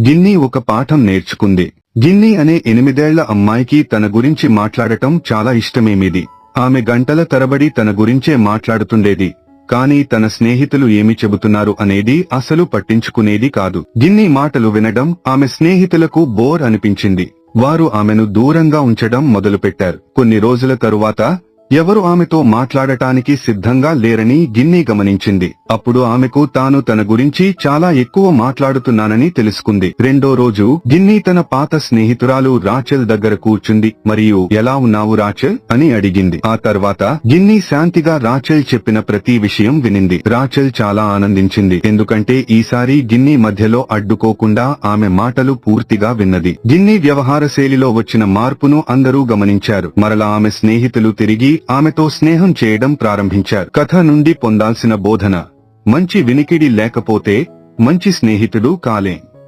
Ginny ఒక పాఠం నేర్చుకుంది. గిన్నీ అనే ఎనిమిదేళ్ళ అమ్మాయికి తన గురించి మాట్లాడటం చాలా ఇష్టమేమిది. ఆమె గంటల తరబడి తన గురించే మాట్లాడుతుండేది. కానీ తన స్నేహితులు ఏమి చెబుతున్నారు అనేది అసలు పట్టించుకునేది కాదు. గిన్ని మాటలు వినడం ఆమె స్నేహితులకు బోర్ అనిపించింది. వారు ఆమెను దూరంగా ఉంచడం మొదలుపెట్టారు. కొన్ని రోజుల తరువాత ఎవరు ఆమెతో మాట్లాడటానికి సిద్ధంగా లేరని గిన్ని గమనించింది. అప్పుడు ఆమెకు తాను తన గురించి చాలా ఎక్కువ మాట్లాడుతున్నానని తెలుసుకుంది. రెండో రోజు గిన్ని తన పాత స్నేహితురాలు రాచెల్ దగ్గర కూర్చుంది. మరియు ఎలా ఉన్నావు రాచెల్? అని అడిగింది. ఆ తర్వాత గిన్నీ శాంతిగా రాచెల్ చెప్పిన ప్రతి విషయం వినింది. రాచెల్ చాలా ఆనందించింది. ఎందుకంటే ఈసారి గిన్ని మధ్యలో అడ్డుకోకుండా ఆమె మాటలు పూర్తిగా విన్నది. గిన్ని వ్యవహార శైలిలో వచ్చిన మార్పును అందరూ గమనించారు. మరలా ఆమె స్నేహితులు తిరిగి ఆమెతో స్నేహం చేయడం ప్రారంభించారు. కథ నుండి పొందాల్సిన బోధన మంచి వినికిడి లేకపోతే మంచి స్నేహితుడు కాలేం.